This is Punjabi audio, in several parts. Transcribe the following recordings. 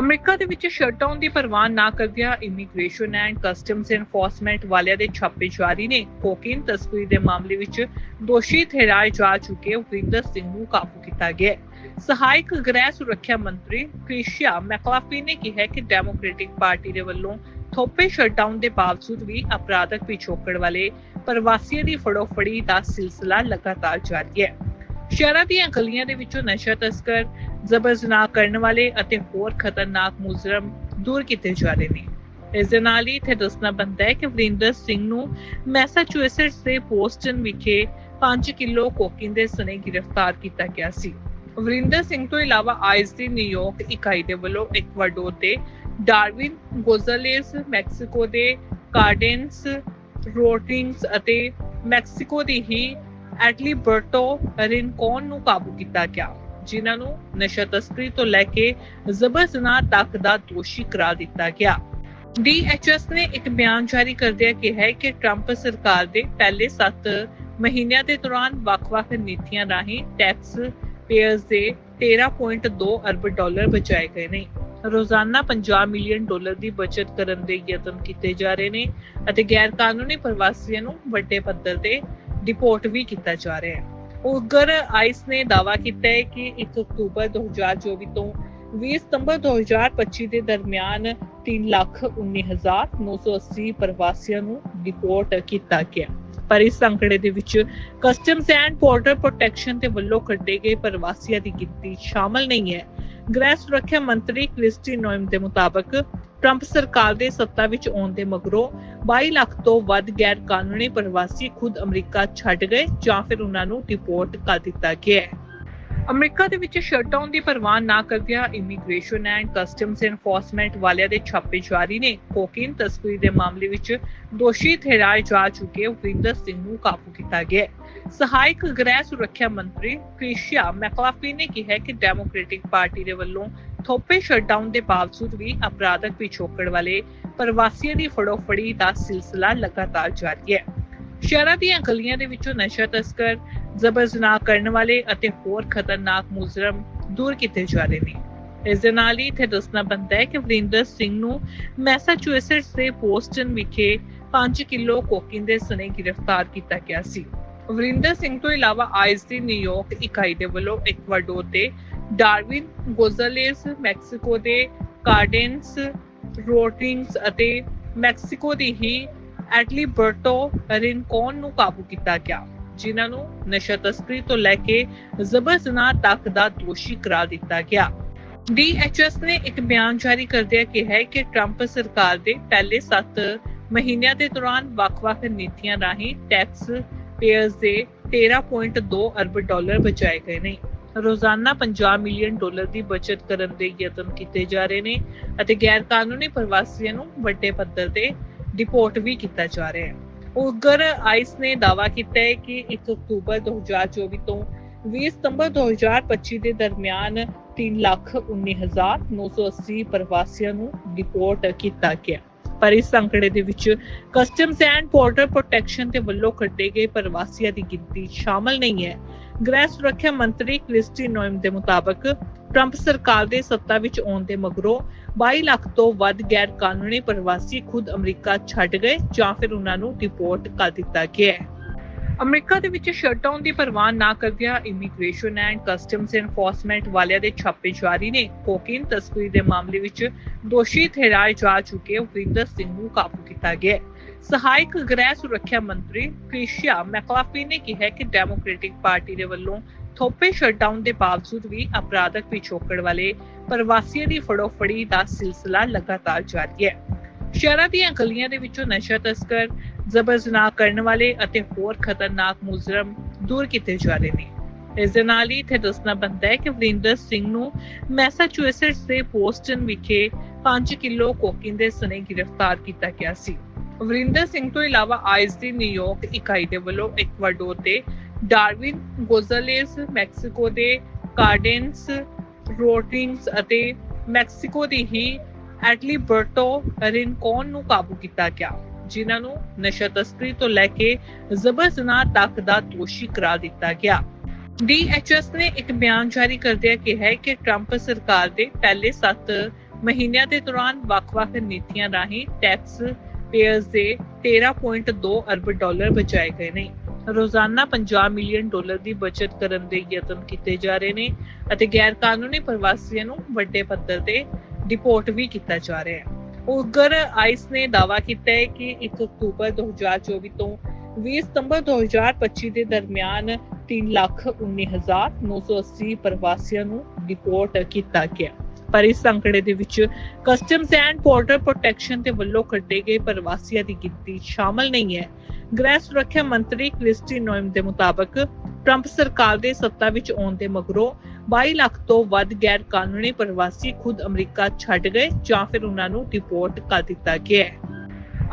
ਅਮਰੀਕਾ ਦੇ ਵਿੱਚ ਸ਼ਟਡਾਊਨ ਦੀ ਪਰਵਾਹ ਨਾ ਕਰਦਿਆਂ ਇਮੀਗ੍ਰੇਸ਼ਨ ਐਂਡ ਕਸਟਮਸ ਐਨਫੋਰਸਮੈਂਟ ਵਾਲਿਆਂ ਦੇ ਛਾਪੇ ਜਾਰੀ ਨੇ। ਕੋਕੀਨ ਤਸਕਰੀ ਦੇ ਮਾਮਲੇ ਵਿੱਚ ਦੋਸ਼ੀ ਠਹਿਰਾਏ ਜਾ ਚੁੱਕੇ ਵਿੰਦਰ ਸਿੰਘ ਨੂੰ ਕਾਬੂ ਕੀਤਾ ਗਿਆ ਸਹਾਇਕ ਗ੍ਰਹਿ ਸੁਰੱਖਿਆ ਮੰਤਰੀ ਕ੍ਰਿਸ਼ੀਆ ਮੈਕਲਾਫੀ ਨੇ ਕਿਹਾ ਕਿ ਡੈਮੋਕ੍ਰੈਟਿਕ ਪਾਰਟੀ ਦੇ ਵੱਲੋਂ ਥੋਪੇ ਸ਼ਟਡਾਊਨ ਦੇ ਬਾਵਜੂਦ ਵੀ ਅਪਰਾਧਕ ਪਿਛੋਕੜ ਵਾਲੇ ਪ੍ਰਵਾਸੀਆਂ ਦੀ ਫੜੋਫੜੀ ਦਾ ਸਿਲਸਿਲਾ ਲਗਾਤਾਰ ਜਾਰੀ ਹੈ। ਸ਼ਹਿਰਾਂ ਦੀਆਂ ਗਲੀਆਂ ਦੇ ਵਿੱਚੋਂ ਨਸ਼ਾ ਤਸਕਰ, ਜ਼ਬਰ ਕਰਨ ਵਾਲੇ ਅਤੇ ਹੋਰ ਖਤਰਨਾਕ ਮੁਜਰਮ ਦੂਰ ਕੀਤੇ ਜਾ ਰਹੇ ਨੇ। ਇਸ ਦੇ ਨਾਲ ਹੀ ਇੱਥੇ ਦੱਸਣਾ ਬਣਦਾ ਹੈ ਕਿ ਵਰਿੰਦਰ ਸਿੰਘ ਨੂੰ ਮੈਸਾਚੁਸੇਟਸ ਦੇ ਪੋਸਟਨ ਵਿਖੇ 5 ਕਿਲੋ ਕੋਕੀਨ ਦੇ ਸਨੇ ਗ੍ਰਿਫਤਾਰ ਕੀਤਾ ਗਿਆ ਸੀ। ਵਰਿੰਦਰ ਸਿੰਘ ਤੋਂ ਇਲਾਵਾ ਆਈਸ ਦੀ ਨਿਊਯਾਰਕ ਇਕਾਈ ਦੇ ਵੱਲੋਂ ਇਕਵਾਡੋਰ ਦੇ ਡਾਰਵਿਨ ਗੋਜ਼ਲੇਸ, ਮੈਕਸੀਕੋ ਦੇ ਕਾਰਡੈਂਸ ਰੋਟਿੰਗਸ ਅਤੇ ਮੈਕਸੀਕੋ ਦੀ ਹੀ ਐਟਲੀਬਰਟੋ ਰਿਨਕੋਨ ਨੂੰ ਕਾਬੂ ਕੀਤਾ ਗਿਆ? ਜਿਨ੍ਹਾਂ ਨੂੰ ਨਸ਼ਾ ਤਸਕਰੀ ਤੋਂ ਲੈ ਕੇ ਜ਼ਬਰ ਜ਼ਨਾ ਤੱਕ ਦਾ ਦੋਸ਼ੀ ਕਰਾਰ ਦਿੱਤਾ ਗਿਆ। ਡੀਐਚਐਸ ਨੇ ਇੱਕ ਬਿਆਨ ਜਾਰੀ ਕਰਦਿਆਂ ਕਿਹਾ ਹੈ ਕਿ ਟਰੰਪ ਸਰਕਾਰ ਦੇ ਪਹਿਲੇ 7 ਮਹੀਨਿਆਂ ਦੇ ਦੌਰਾਨ ਵੱਖ-ਵੱਖ ਨੀਤੀਆਂ ਰਾਹੀਂ ਟੈਕਸ ਪੇਅਰਸ ਦੇ 13.2 ਅਰਬ ਡਾਲਰ ਬਚਾਏ ਗਏ ਨੇ। ਰੋਜ਼ਾਨਾ 50 ਮਿਲੀਅਨ ਡਾਲਰ ਦੀ ਬਚਤ ਕਰਨ ਦੇ ਯਤਨ ਕੀਤੇ ਜਾ ਰਹੇ ਨੇ ਅਤੇ ਗੈਰ ਕਾਨੂੰਨੀ ਪ੍ਰਵਾਸੀਆਂ ਨੂੰ ਵੱਡੇ ਪੱਧਰ ਤੇ ਡਿਪੋਰਟ ਵੀ ਕੀਤਾ ਜਾ ਰਿਹਾ ਹੈ। ਉਗਰ ਆਈਸ ਨੇ ਦਾਅਵਾ ਕੀਤਾ ਹੈ ਕਿ 1 ਅਕਤੂਬਰ 2024 ਤੋਂ 20 ਸਤੰਬਰ 2025 ਦੇ ਦਰਮਿਆਨ 319980 ਪ੍ਰਵਾਸੀਆਂ ਨੂੰ ਡਿਪੋਰਟ ਕੀਤਾ ਗਿਆ। ਪਰ ਇਸ ਅੰਕੜੇ ਦੇ ਵਿੱਚ ਕਸਟਮਸ ਐਂਡ ਬਾਰਡਰ ਪ੍ਰੋਟੈਕਸ਼ਨ ਦੇ ਵੱਲੋਂ ਕੱਢੇ ਗਏ ਪ੍ਰਵਾਸੀਆਂ ਦੀ ਗਿਣਤੀ ਸ਼ਾਮਲ ਨਹੀਂ ਹੈ। ਗ੍ਰਹਿ ਸੁਰੱਖਿਆ ਮੰਤਰੀ ਕ੍ਰਿਸਟੀ ਨੋਇਮ ਦੇ ਮੁਤਾਬਕ ਟਰੰਪ ਸਰਕਾਰ ਦੇ ਸੱਤਾ ਵਿੱਚ ਆਉਣ ਦੇ ਮਗਰੋਂ 22 ਲੱਖ ਤੋਂ ਵੱਧ ਗੈਰ ਕਾਨੂੰਨੀ ਪ੍ਰਵਾਸੀ ਖੁਦ ਅਮਰੀਕਾ ਛੱਡ ਗਏ ਜਾਂ ਫਿਰ ਉਹਨਾਂ ਨੂੰ ਡਿਪੋਰਟ ਕਰ ਦਿੱਤਾ ਗਿਆ ਹੈ। ਅਮਰੀਕਾ ਦੇ ਵਿੱਚ ਸ਼ਟਡਾਊਨ ਦੀ ਪਰਵਾਹ ਨਾ ਕਰਦਿਆਂ ਇਮੀਗ੍ਰੇਸ਼ਨ ਐਂਡ ਕਸਟਮਸ ਐਨਫੋਰਸਮੈਂਟ ਵਾਲਿਆਂ ਦੇ ਛਾਪੇ ਜਾਰੀ ਨੇ। ਕੋਕੀਨ ਤਸਕਰੀ ਦੇ ਮਾਮਲੇ ਵਿੱਚ ਦੋਸ਼ੀ ਠਹਿਰਾਏ ਜਾ ਚੁੱਕੇ ਵਿੰਦਰ ਸਿੰਘ ਨੂੰ ਕਾਬੂ ਕੀਤਾ ਗਿਆ ਸਹਾਇਕ ਗ੍ਰਹਿ ਸੁਰੱਖਿਆ ਮੰਤਰੀ ਕ੍ਰਿਸ਼ੀਆ ਮੈਕਲਾਫੀ ਨੇ ਕਿਹਾ ਕਿ ਡੈਮੋਕ੍ਰੈਟਿਕ ਪਾਰਟੀ ਦੇ ਵੱਲੋਂ ਥੋਪੇ ਸ਼ਟਡਾਊਨ ਦੇ ਬਾਵਜੂਦ ਵੀ ਅਪਰਾਧਕ ਪਿਛੋਕੜ ਵਾਲੇ ਪ੍ਰਵਾਸੀਆਂ ਦੀ ਫੜੋਫੜੀ ਦਾ ਸਿਲਸਿਲਾ ਲਗਾਤਾਰ ਜਾਰੀ ਹੈ। ਸ਼ਹਿਰਾਂ ਦੀਆਂ ਗਲੀਆਂ ਦੇ ਵਿੱਚੋਂ ਨਸ਼ਾ ਤਸਕਰ ਜ਼ਬਰ ਜ਼ਨਾ ਕਰਨ ਵਾਲੇ ਅਤੇ ਹੋਰ ਖਤਰਨਾਕ ਮੁਜਰਮ ਦੂਰ ਕੀਤੇ ਜਾ ਰਹੇ ਨੇ। ਇਸ ਦੇ ਨਾਲ ਹੀ ਇੱਥੇ ਦੱਸਣਾ ਬਣਦਾ ਹੈ ਕਿ ਵਰਿੰਦਰ ਸਿੰਘ ਨੂੰ ਮੈਸਾਚੁਸੇਟਸ ਦੇ ਪੋਸਟਨ ਵਿਖੇ 5 ਕਿਲੋ ਕੋਕੀਨ ਦੇ ਸਨੇ ਗ੍ਰਿਫਤਾਰ ਕੀਤਾ ਗਿਆ ਸੀ। ਵਰਿੰਦਰ ਸਿੰਘ ਤੋਂ ਇਲਾਵਾ ਆਈਸ ਦੀ ਨਿਊਯਾਰਕ ਇਕਾਈ ਦੇ ਵੱਲੋਂ ਇਕਵਾਡੋਰ ਦੇ ਡਾਰਵਿਨ ਗੋਜ਼ਲੇਸ, ਮੈਕਸੀਕੋ ਦੇ ਕਾਰਡੈਂਸ ਰੋਟਿੰਗਸ ਅਤੇ ਮੈਕਸੀਕੋ ਦੀ ਹੀ ਐਟਲੀਬਰਟੋ ਰਿਨਕੋਨ ਨੂੰ ਕਾਬੂ ਕੀਤਾ ਗਿਆ? ਜਿਨ੍ਹਾਂ ਨੂੰ ਨਸ਼ਾ ਤਸਕਰੀ ਤੋਂ ਲੈ ਕੇ ਜ਼ਬਰ ਜ਼ਨਾ ਤੱਕ ਦਾ ਦੋਸ਼ੀ ਕਰਾਰ ਦਿੱਤਾ ਗਿਆ। ਡੀਐਚਐਸ ਨੇ ਇੱਕ ਬਿਆਨ ਜਾਰੀ ਕਰਦਿਆਂ ਕਿਹਾ ਹੈ ਕਿ ਟਰੰਪ ਸਰਕਾਰ ਦੇ ਪਹਿਲੇ 7 ਮਹੀਨਿਆਂ ਦੇ ਦੌਰਾਨ ਵੱਖ-ਵੱਖ ਨੀਤੀਆਂ ਰਾਹੀਂ ਟੈਕਸ ਪੇਅਰਸ ਦੇ 13.2 ਅਰਬ ਡਾਲਰ ਬਚਾਏ ਗਏ ਨੇ। ਰੋਜ਼ਾਨਾ 50 ਮਿਲੀਅਨ ਡਾਲਰ ਦੀ ਬਚਤ ਕਰਨ ਦੇ ਯਤਨ ਕੀਤੇ ਜਾ ਰਹੇ ਨੇ ਅਤੇ ਗੈਰ ਕਾਨੂੰਨੀ ਪ੍ਰਵਾਸੀਆਂ ਨੂੰ ਵੱਡੇ ਪੱਧਰ ਤੇ ਡਿਪੋਰਟ ਵੀ ਕੀਤਾ ਜਾ ਰਿਹਾ ਹੈ। ਉਗਰ ਆਈਸ ਨੇ ਦਾਅਵਾ ਕੀਤਾ ਹੈ ਕਿ 1 ਅਕਤੂਬਰ 2024 ਤੋਂ 20 ਸਤੰਬਰ 2025 ਦੇ ਦਰਮਿਆਨ 319980 ਪ੍ਰਵਾਸੀਆਂ ਨੂੰ ਡਿਪੋਰਟ ਕੀਤਾ ਗਿਆ। ਪਰ ਇਸ ਅੰਕੜੇ ਦੇ ਵਿੱਚ ਕਸਟਮਸ ਐਂਡ ਬਾਰਡਰ ਪ੍ਰੋਟੈਕਸ਼ਨ ਦੇ ਵੱਲੋਂ ਕੱਢੇ ਗਏ ਪ੍ਰਵਾਸੀਆਂ ਦੀ ਗਿਣਤੀ ਸ਼ਾਮਲ ਨਹੀਂ ਹੈ। ਗ੍ਰਹਿ ਸੁਰੱਖਿਆ ਮੰਤਰੀ ਕ੍ਰਿਸਟੀ ਨੋਇਮ ਦੇ ਮੁਤਾਬਕ ਟਰੰਪ ਸਰਕਾਰ ਦੇ ਸੱਤਾ ਵਿੱਚ ਆਉਣ ਦੇ ਮਗਰੋਂ 22 ਲੱਖ ਤੋਂ ਵੱਧ ਗੈਰ ਕਾਨੂੰਨੀ ਪ੍ਰਵਾਸੀ ਖੁਦ ਅਮਰੀਕਾ ਛੱਡ ਗਏ ਜਾਂ ਫਿਰ ਉਹਨਾਂ ਨੂੰ ਡਿਪੋਰਟ ਕਰ ਦਿੱਤਾ ਗਿਆ ਹੈ। ਅਮਰੀਕਾ ਦੇ ਵਿੱਚ ਸ਼ਟਡਾਊਨ ਦੀ ਪਰਵਾਹ ਨਾ ਕਰਦਿਆਂ ਇਮੀਗ੍ਰੇਸ਼ਨ ਐਂਡ ਕਸਟਮਸ ਐਨਫੋਰਸਮੈਂਟ ਵਾਲਿਆਂ ਦੇ ਛਾਪੇ ਜਾਰੀ ਨੇ। ਕੋਕੀਨ ਤਸਕਰੀ ਦੇ ਮਾਮਲੇ ਵਿੱਚ ਦੋਸ਼ੀ ਠਹਿਰਾਏ ਜਾ ਚੁੱਕੇ ਵਿੰਦਰ ਸਿੰਘ ਨੂੰ ਕਾਬੂ ਕੀਤਾ ਗਿਆ ਸਹਾਇਕ ਗ੍ਰਹਿ ਸੁਰੱਖਿਆ ਮੰਤਰੀ ਕ੍ਰਿਸ਼ੀਆ ਮੈਕਲਾਫੀ ਨੇ ਕਿਹਾ ਕਿ ਡੈਮੋਕ੍ਰੈਟਿਕ ਪਾਰਟੀ ਦੇ ਵੱਲੋਂ ਥੋਪੇ ਸ਼ਟਡਾਊਨ ਦੇ ਬਾਵਜੂਦ ਵੀ ਅਪਰਾਧਕ ਪਿਛੋਕੜ ਵਾਲੇ ਪ੍ਰਵਾਸੀਆਂ ਦੀ ਫੜੋਫੜੀ ਦਾ ਸਿਲਸਿਲਾ ਲਗਾਤਾਰ ਜਾਰੀ ਹੈ। ਸ਼ਹਿਰਾਂ ਦੀਆਂ ਗਲੀਆਂ ਦੇ ਵਿੱਚੋਂ ਨਸ਼ਾ ਤਸਕਰ, ਜ਼ਬਰ ਕਰਨ ਵਾਲੇ ਅਤੇ ਹੋਰ ਖਤਰਨਾਕ ਮੁਜਰਮ ਦੂਰ ਕੀਤੇ ਜਾ ਰਹੇ ਨੇ। ਇਸ ਦੇ ਨਾਲ ਹੀ ਇੱਥੇ ਦੱਸਣਾ ਬਣਦਾ ਹੈ ਕਿ ਵਰਿੰਦਰ ਸਿੰਘ ਨੂੰ ਮੈਸਾਚੁਸੇਟਸ ਦੇ ਪੋਸਟਨ ਵਿਖੇ 5 ਕਿਲੋ ਕੋਕੀਨ ਦੇ ਸਨੇ ਗ੍ਰਿਫਤਾਰ ਕੀਤਾ ਗਿਆ ਸੀ। ਵਰਿੰਦਰ ਸਿੰਘ ਤੋਂ ਇਲਾਵਾ ਆਈਸ ਦੀ ਨਿਊਯਾਰਕ ਇਕਾਈ ਦੇ ਵੱਲੋਂ ਇਕਵਾਡੋਰ ਦੇ ਡਾਰਵਿਨ ਗੋਜ਼ਲੇਸ, ਮੈਕਸੀਕੋ ਦੇ ਕਾਰਡੈਂਸ ਰੋਟਿੰਗਸ ਅਤੇ ਮੈਕਸੀਕੋ ਦੀ ਹੀ ਐਟਲੀਬਰਟੋ ਰਿਨਕੋਨ ਨੂੰ ਕਾਬੂ ਕੀਤਾ ਗਿਆ, ਜਿਨ੍ਹਾਂ ਨੂੰ ਨਸ਼ਾ ਤਸਕਰੀ ਤੋਂ ਲੈ ਕੇ ਜ਼ਬਰ ਜ਼ਨਾ ਤੱਕ ਦਾ ਦੋਸ਼ੀ ਕਰਾਰ ਦਿੱਤਾ ਗਿਆ। ਡੀਐਚਐਸ ਨੇ ਇੱਕ ਬਿਆਨ ਜਾਰੀ ਕਰਦਿਆਂ ਕਿਹਾ ਕਿ ਟਰੰਪ ਸਰਕਾਰ ਦੇ ਪਹਿਲੇ 7 ਮਹੀਨਿਆਂ ਦੇ ਦੌਰਾਨ ਵੱਖ-ਵੱਖ ਨੀਤੀਆਂ ਰਾਹੀਂ ਟੈਕਸ ਪੇਅਰਸ ਦੇ 13.2 ਅਰਬ ਡਾਲਰ ਬਚਾਏ ਗਏ ਨੇ। ਰੋਜ਼ਾਨਾ 50 ਮਿਲੀਅਨ ਡਾਲਰ ਦੀ ਬਚਤ ਕਰਨ ਦੇ ਯਤਨ ਕੀਤੇ ਜਾ ਰਹੇ ਨੇ ਅਤੇ ਗੈਰ ਕਾਨੂੰਨੀ ਪ੍ਰਵਾਸੀਆਂ ਨੂੰ ਵੱਡੇ ਪੱਧਰ ਤੇ ਡਿਪੋਰਟ ਵੀ ਕੀਤਾ ਜਾ ਰਿਹਾ ਹੈ। ਉਗਰ ਆਈਸ ਨੇ ਦਾਅਵਾ ਕੀਤਾ ਹੈ ਕਿ 1 ਅਕਤੂਬਰ 2024 ਤੋਂ 20 ਸਤੰਬਰ 2025 ਦੇ ਦਰਮਿਆਨ 319980 ਪ੍ਰਵਾਸੀਆਂ ਨੂੰ ਡਿਪੋਰਟ ਕੀਤਾ ਗਿਆ। ਪਰ ਇਸ ਅੰਕੜੇ ਦੇ ਵਿੱਚ ਕਸਟਮਸ ਐਂਡ ਬਾਰਡਰ ਪ੍ਰੋਟੈਕਸ਼ਨ ਦੇ ਵੱਲੋਂ ਕੱਢੇ ਗਏ ਪ੍ਰਵਾਸੀਆਂ ਦੀ ਗਿਣਤੀ ਸ਼ਾਮਲ ਨਹੀਂ ਹੈ। ਗ੍ਰਹਿ ਸੁਰੱਖਿਆ ਮੰਤਰੀ ਕ੍ਰਿਸਟੀ ਨੋਇਮ ਦੇ ਮੁਤਾਬਕ ਟਰੰਪ ਸਰਕਾਰ ਦੇ ਸੱਤਾ ਵਿੱਚ ਆਉਣ ਦੇ ਮਗਰੋਂ 22 ਲੱਖ ਤੋਂ ਵੱਧ ਗੈਰ ਕਾਨੂੰਨੀ ਪ੍ਰਵਾਸੀ ਖੁਦ ਅਮਰੀਕਾ ਛੱਡ ਗਏ ਜਾਂ ਫਿਰ ਉਹਨਾਂ ਨੂੰ ਡਿਪੋਰਟ ਕਰ ਦਿੱਤਾ ਗਿਆ ਹੈ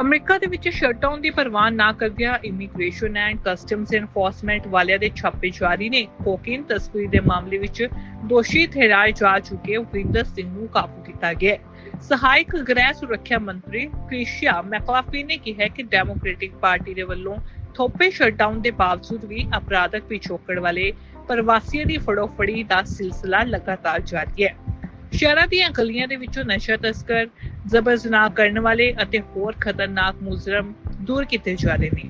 ਅਮਰੀਕਾ ਦੇ ਵਿੱਚ ਸ਼ਟਡਾਊਨ ਦੀ ਪਰਵਾਹ ਨਾ ਕਰਦਿਆਂ ਇਮੀਗ੍ਰੇਸ਼ਨ ਐਂਡ ਕਸਟਮਸ ਐਨਫੋਰਸਮੈਂਟ ਵਾਲਿਆਂ ਦੇ ਛਾਪੇ ਜਾਰੀ ਨੇ ਕੋਕੀਨ ਤਸਕਰੀ ਦੇ ਮਾਮਲੇ ਵਿੱਚ ਦੋਸ਼ੀ ਠਹਿਰਾਏ ਜਾ ਚੁੱਕੇ ਵਰਿੰਦਰ ਸਿੰਘ ਨੂੰ ਕਾਬੂ ਕੀਤਾ ਗਿਆ ਹੈ। ਸਹਾਇਕ ਗ੍ਰਹਿ ਸੁਰੱਖਿਆ ਮੰਤਰੀ ਕ੍ਰਿਸ਼ੀਆ ਮੈਕਲਾਫੀ ਨੇ ਕਿਹਾ ਕਿ ਡੈਮੋਕ੍ਰੈਟਿਕ ਪਾਰਟੀ ਦੇ ਵੱਲੋਂ ਥੋਪੇ ਸ਼ਟਡਾਊਨ ਦੇ ਬਾਵਜੂਦ ਵੀ ਅਪਰਾਧਕ ਪਿਛੋਕੜ ਵਾਲੇ ਪ੍ਰਵਾਸੀਆਂ ਦੀ ਫੜੋਫੜੀ ਦਾ ਸਿਲਸਿਲਾ ਲਗਾਤਾਰ ਜਾਰੀ ਹੈ। ਸ਼ਹਿਰਾਂ ਦੀਆਂ ਗਲੀਆਂ ਦੇ ਵਿੱਚੋਂ ਨਸ਼ਾ ਤਸਕਰ ਜ਼ਬਰ ਕਰਨ ਵਾਲੇ ਅਤੇ ਹੋਰ ਖਤਰਨਾਕ ਮੁਜਰਮ ਦੂਰ ਕੀਤੇ ਜਾ ਰਹੇ ਨੇ।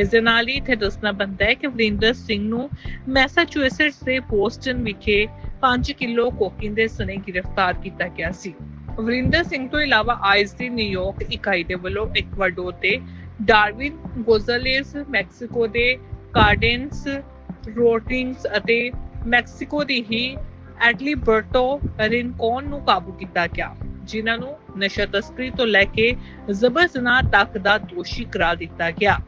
ਇਸ ਦੇ ਨਾਲ ਹੀ ਇੱਥੇ ਦੱਸਣਾ ਬਣਦਾ ਹੈ ਕਿ ਵਰਿੰਦਰ ਸਿੰਘ ਨੂੰ ਮੈਸਾਚੁਸੇਟਸ ਦੇ ਬੋਸਟਨ ਵਿਖੇ 5 ਕਿਲੋ ਕੋਕੀਨ ਦੇ ਸਣੇ ਗ੍ਰਿਫਤਾਰ ਕੀਤਾ ਗਿਆ ਸੀ। ਵਰਿੰਦਰ ਸਿੰਘ ਤੋਂ ਇਲਾਵਾ ਆਈਸ ਦੀ ਨਿਊਯਾਰਕ ਇਕਾਈ ਦੇ ਵੱਲੋਂ ਇਕਵਾਡੋਰ ਤੇ ਡਾਰਵਿਨ ਗੋਜ਼ਲੇਸ, ਮੈਕਸੀਕੋ ਦੇ ਕਾਰਡੈਂਸ ਰੋਟਿੰਗਸ ਅਤੇ ਮੈਕਸੀਕੋ ਦੀ ਹੀ ਐਡਲੀਬਰਟੋ ਰਿਨਕੋਨ ਨੂੰ ਕਾਬੂ ਕੀਤਾ ਗਿਆ, ਜਿਨ੍ਹਾਂ ਨੂੰ ਨਸ਼ਾ ਤਸਕਰੀ ਤੋਂ ਲੈ ਕੇ ਜ਼ਬਰ ਜ਼ਨਾਹ ਤੱਕ ਦਾ ਦੋਸ਼ੀ ਕਰਾਰ ਦਿੱਤਾ ਗਿਆ।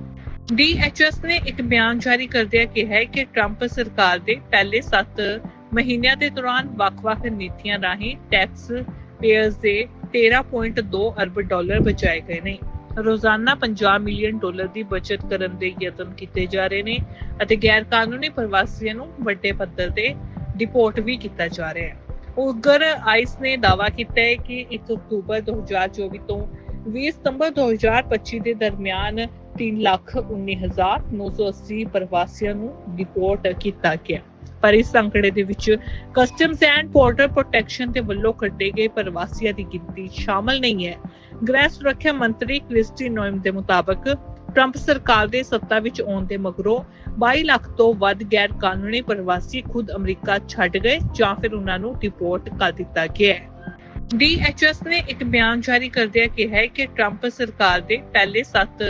ਡੀਐਚਐਸ ਨੇ ਇੱਕ ਬਿਆਨ ਜਾਰੀ ਕਰਦਿਆਂ ਕਿਹਾ ਹੈ ਕਿ ਟਰੰਪ ਸਰਕਾਰ ਦੇ ਪਹਿਲੇ 7 ਮਹੀਨਿਆਂ ਦੇ ਦੌਰਾਨ ਵੱਖ-ਵੱਖ ਨੀਤੀਆਂ ਰਾਹੀਂ ਟੈਕਸ ਪੇਅਰਸ ਦੇ 13.2 ਅਰਬ ਡਾਲਰ ਬਚਾਏ ਗਏ ਨੇ। ਰੋਜ਼ਾਨਾ 50 ਮਿਲੀਅਨ ਡਾਲਰ ਦੀ ਬਚਤ ਕਰਨ ਦੇ ਯਤਨ ਕੀਤੇ ਜਾ ਰਹੇ ਨੇ ਅਤੇ ਗੈਰ ਕਾਨੂੰਨੀ ਪ੍ਰਵਾਸੀਆਂ ਨੂੰ ਵੱਡੇ ਪੱਧਰ ਤੇ ਡਿਪੋਰਟ ਵੀ ਕੀਤਾ ਜਾ ਰਿਹਾ ਹੈ। ਉਗਰ ਆਈਸ ਨੇ ਦਾਅਵਾ ਕੀਤਾ ਹੈ ਕਿ 1 ਅਕਤੂਬਰ 2024 ਤੋਂ 20 ਸਤੰਬਰ 2025 ਦੇ ਦਰਮਿਆਨ 319980 ਪ੍ਰਵਾਸੀਆਂ ਨੂੰ ਡਿਪੋਰਟ ਕੀਤਾ ਗਿਆ। ਪਰ ਇਸ ਅੰਕੜੇ ਦੇ ਵਿੱਚ ਕਸਟਮਸ ਐਂਡ ਬਾਰਡਰ ਪ੍ਰੋਟੈਕਸ਼ਨ ਦੇ ਵੱਲੋਂ ਕੱਢੇ ਗਏ ਪ੍ਰਵਾਸੀਆਂ ਦੀ ਗਿਣਤੀ ਸ਼ਾਮਲ ਨਹੀਂ ਹੈ। ਗ੍ਰਹਿ ਸੁਰੱਖਿਆ ਮੰਤਰੀ ਕ੍ਰਿਸਟੀ ਨੋਇਮ ਦੇ ਮੁਤਾਬਕ ਟਰੰਪ ਸਰਕਾਰ ਦੇ ਸੱਤਾ ਵਿੱਚ ਆਉਣ ਦੇ ਮਗਰੋਂ 22 ਲੱਖ ਤੋਂ ਵੱਧ ਗੈਰ ਕਾਨੂੰਨੀ ਪ੍ਰਵਾਸੀ ਖੁਦ ਅਮਰੀਕਾ ਛੱਡ ਗਏ ਜਾਂ ਫਿਰ ਉਹਨਾਂ ਨੂੰ ਡਿਪੋਰਟ ਕਰ ਦਿੱਤਾ ਗਿਆ ਹੈ। ਡੀਐਚਐਸ ਨੇ ਇੱਕ ਬਿਆਨ ਜਾਰੀ ਕਰਦਿਆਂ ਕਿਹਾ ਹੈ ਕਿ ਟਰੰਪ ਸਰਕਾਰ ਦੇ ਪਹਿਲੇ 7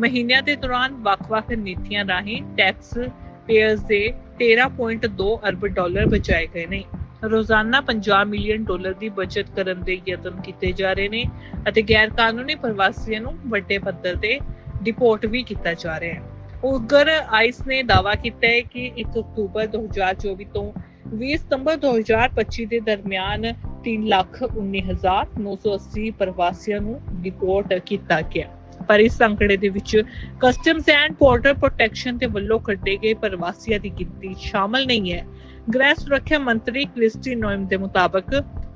ਮਹੀਨਿਆਂ ਦੇ ਦੌਰਾਨ ਵੱਖ-ਵੱਖ ਨੀਤੀਆਂ ਰਾਹੀਂ ਟੈਕਸ ਪੇਅਰਸ ਦੇ 13.2 ਅਰਬ ਡਾਲਰ ਬਚਾਏ ਗਏ ਨੇ। ਰੋਜ਼ਾਨਾ 50 ਮਿਲੀਅਨ ਡਾਲਰ ਦੀ ਬਚਤ ਕਰਨ ਦੇ ਯਤਨ ਕੀਤੇ ਜਾ ਰਹੇ ਨੇ ਅਤੇ ਗੈਰ ਕਾਨੂੰਨੀ ਪ੍ਰਵਾਸੀਆਂ ਨੂੰ ਵੱਡੇ ਪੱਧਰ ਤੇ ਡਿਪੋਰਟ ਵੀ ਕੀਤਾ ਜਾ ਰਿਹਾ ਹੈ। ਉਗਰ ਆਈਸ ਨੇ ਦਾਅਵਾ ਕੀਤਾ ਹੈ ਕਿ 1 ਅਕਤੂਬਰ 2024 ਤੋਂ 20 ਸਤੰਬਰ 2025 ਦੇ ਦਰਮਿਆਨ 319980 ਪ੍ਰਵਾਸੀਆਂ ਨੂੰ ਡਿਪੋਰਟ ਕੀਤਾ ਗਿਆ। ਪਰ ਇਸ ਅੰਕੜੇ ਦੇ ਵਿੱਚ ਕਸਟਮਸ ਐਂਡ ਬਾਰਡਰ ਪ੍ਰੋਟੈਕਸ਼ਨ ਦੇ ਵੱਲੋਂ ਕੱਢੇ ਗਏ ਪ੍ਰਵਾਸੀਆਂ ਦੀ ਗਿਣਤੀ ਸ਼ਾਮਲ ਨਹੀਂ ਹੈ। ਗ੍ਰਹਿ ਸੁਰੱਖਿਆ ਮੰਤਰੀ ਕ੍ਰਿਸਟੀ ਨੋਇਮ ਦੇ ਮੁਤਾਬਕ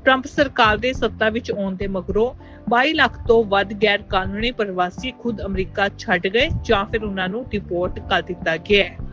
ਟਰੰਪ ਸਰਕਾਰ ਦੇ ਸੱਤਾ ਵਿੱਚ ਆਉਣ ਦੇ ਮਗਰੋਂ 22 ਲੱਖ ਤੋਂ ਵੱਧ ਗੈਰ ਕਾਨੂੰਨੀ ਪ੍ਰਵਾਸੀ ਖੁਦ ਅਮਰੀਕਾ ਛੱਡ ਗਏ ਜਾਂ ਫਿਰ ਉਹਨਾਂ ਨੂੰ ਡਿਪੋਰਟ ਕਰ ਦਿੱਤਾ ਗਿਆ ਹੈ।